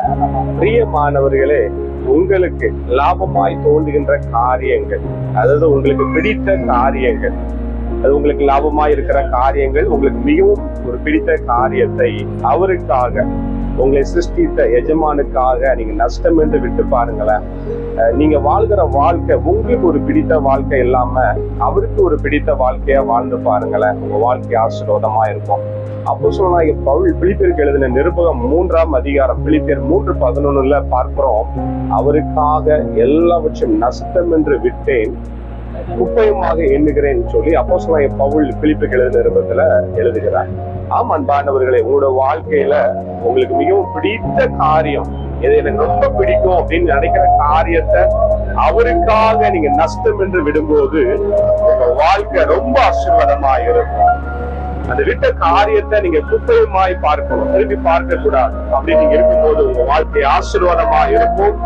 பிரியமானவர்களே உங்களுக்கு லாபமாய் தோன்றுகின்ற காரியங்கள். அதாவது உங்களுக்கு பிடித்த காரியங்கள். அது உங்களுக்கு லாபமா இருக்கிற காரியங்கள் உங்களுக்கு மிகவும் ஒரு பிடித்த காரியத்தை அவருக்காக உங்களை சிருஷ்டித்த எஜமானுக்காக நீங்க நஷ்டம் என்று விட்டு பாருங்களேன். நீங்க வாழ்கிற வாழ்க்கை உங்களுக்கு ஒரு பிடித்த வாழ்க்கை இல்லாம அவருக்கு ஒரு பிடித்த வாழ்க்கையா வாழ்ந்து பாருங்களேன். உங்க வாழ்க்கை ஆசீர்வாதமா இருக்கும் அப்போ சொன்னா பவுல் பிலிப்பியருக்கு எழுதின நிருபகம் மூன்றாம் அதிகாரம் பிலிப்பியர் மூன்று பதினொன்னுல பார்க்கிறோம் அவருக்காக எல்லாவற்றையும் நஷ்டம் என்று விட்டேன் குப்பையுமாக எண்ணுகிறேன் சொல்லி அப்போ பவுல் பிலிப்புக்கு எழுதின நிருபத்துல எழுதுகிறார். ஆம் அன்பானவர்களே உங்களோட வாழ்க்கையில உங்களுக்கு மிகவும் பிடித்த காரியம் இது எனக்கு ரொம்ப பிடிக்கும் அப்படின்னு நினைக்கிற காரியத்தை அவருக்காக நீங்க நஷ்டம் என்று விடும்போது உங்க வாழ்க்கை ரொம்ப ஆசீர்வாதமா இருக்கும். அந்த விட்ட காரியத்தை நீங்க குப்பையுமாய் பார்க்கணும். திரும்பி பார்க்க கூடாது அப்படி நீங்க இருக்கும்போது உங்க வாழ்க்கை ஆசீர்வாதமா இருக்கும்.